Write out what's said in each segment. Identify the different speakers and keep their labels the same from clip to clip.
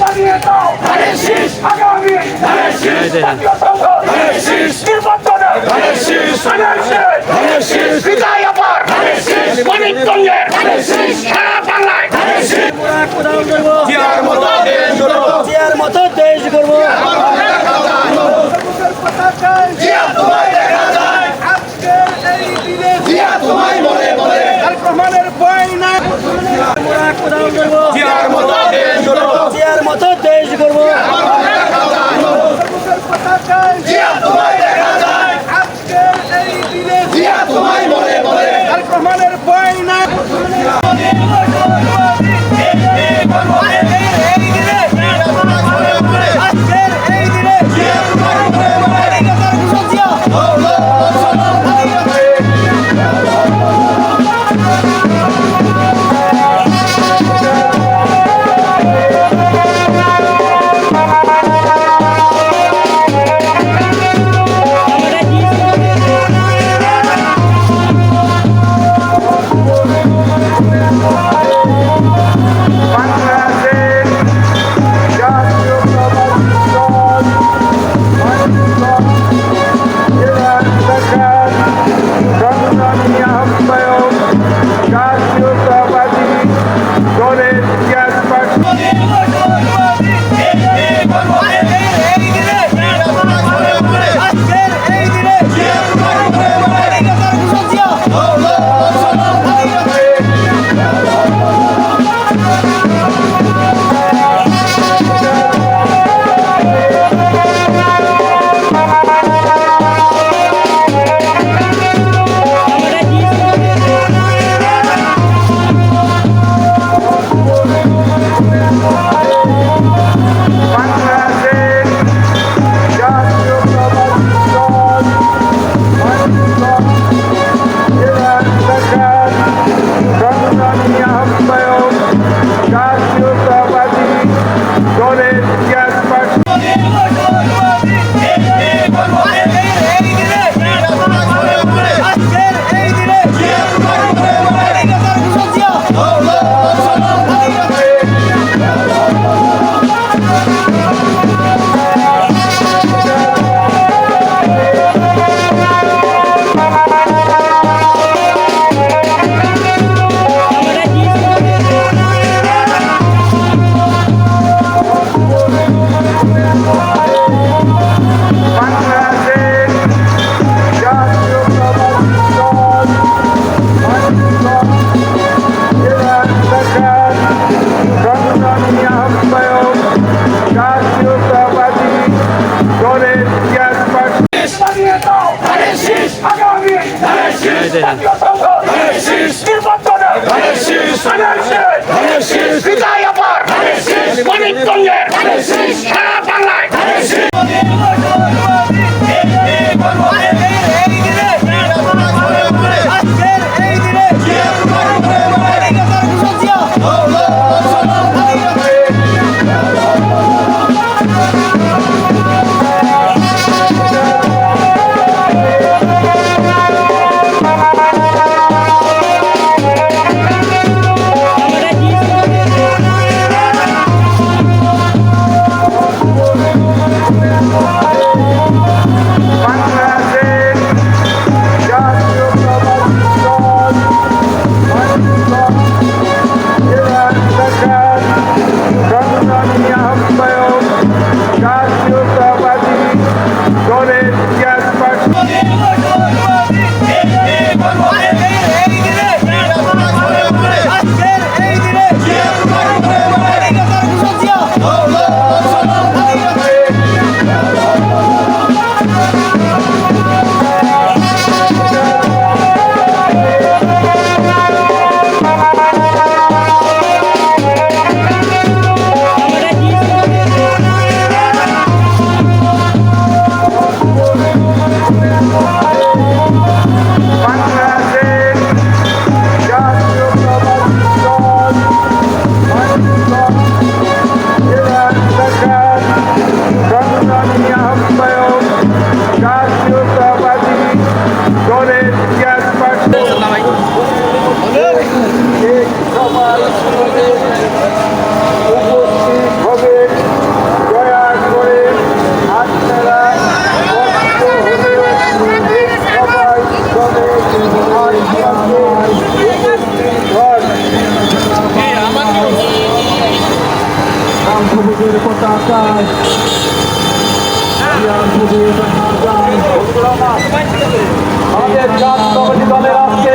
Speaker 1: লাগিয়ে দাও ধানের শীষ আগামী ধানের শীষ জাতীয় সংঘ ধানের শীষ নির্বাচনে ধানের শীষ ধানের শীষ ধানের শীষ বিদায় আবার ধানের শীষ মানিকগঞ্জে ধানের শীষ সারা বাংলা জিয়া তোমার দেখেন আমাদের চাঁদ কমিটি দলের আজকে।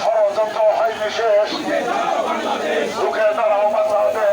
Speaker 1: ষড়যন্ত্র হয়নি শেষ লোকের দ্বারাও বাংলাদেশ